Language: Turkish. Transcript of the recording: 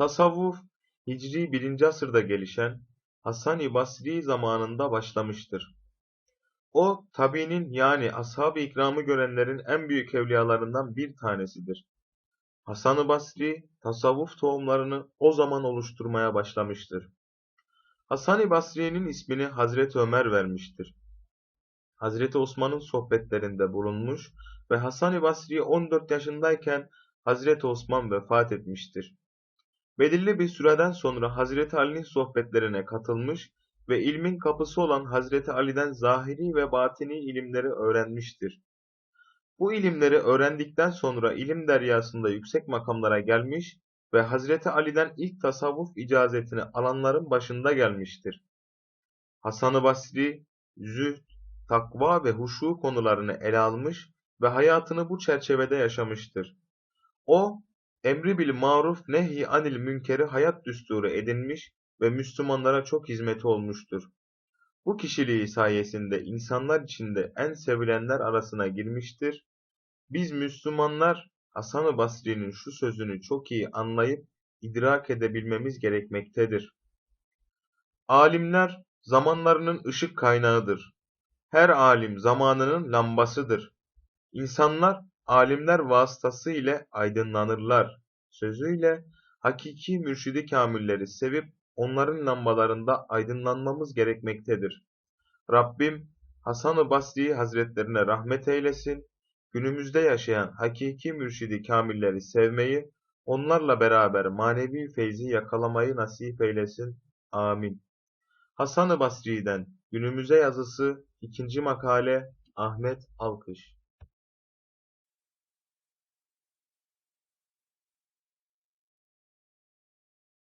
Tasavvuf, Hicri 1. asırda gelişen Hasan-ı Basri zamanında başlamıştır. O, tabiinin yani ashab-ı ikramı görenlerin en büyük evliyalarından bir tanesidir. Hasan-ı Basri, tasavvuf tohumlarını o zaman oluşturmaya başlamıştır. Hasan-ı Basri'nin ismini Hazreti Ömer vermiştir. Hazreti Osman'ın sohbetlerinde bulunmuş ve Hasan-ı Basri 14 yaşındayken Hazreti Osman vefat etmiştir. Belirli bir süreden sonra Hazreti Ali'nin sohbetlerine katılmış ve ilmin kapısı olan Hazreti Ali'den zahiri ve batini ilimleri öğrenmiştir. Bu ilimleri öğrendikten sonra ilim deryasında yüksek makamlara gelmiş ve Hazreti Ali'den ilk tasavvuf icazetini alanların başında gelmiştir. Hasan-ı Basri, zühd, takva ve huşu konularını ele almış ve hayatını bu çerçevede yaşamıştır. O, emri bil maruf nehi anil münkeri hayat düsturu edinmiş ve Müslümanlara çok hizmeti olmuştur. Bu kişiliği sayesinde insanlar içinde en sevilenler arasına girmiştir. Biz Müslümanlar Hasan-ı Basri'nin şu sözünü çok iyi anlayıp idrak edebilmemiz gerekmektedir. Alimler zamanlarının ışık kaynağıdır. Her alim zamanının lambasıdır. İnsanlar alimler vasıtası ile aydınlanırlar. Sözüyle hakiki mürşidi kamilleri sevip onların lambalarında aydınlanmamız gerekmektedir. Rabbim Hasan-ı Basri Hazretlerine rahmet eylesin, günümüzde yaşayan hakiki mürşidi kamilleri sevmeyi, onlarla beraber manevi feyzi yakalamayı nasip eylesin. Amin. Hasan-ı Basri'den günümüze yazısı ikinci makale Ahmet Alkış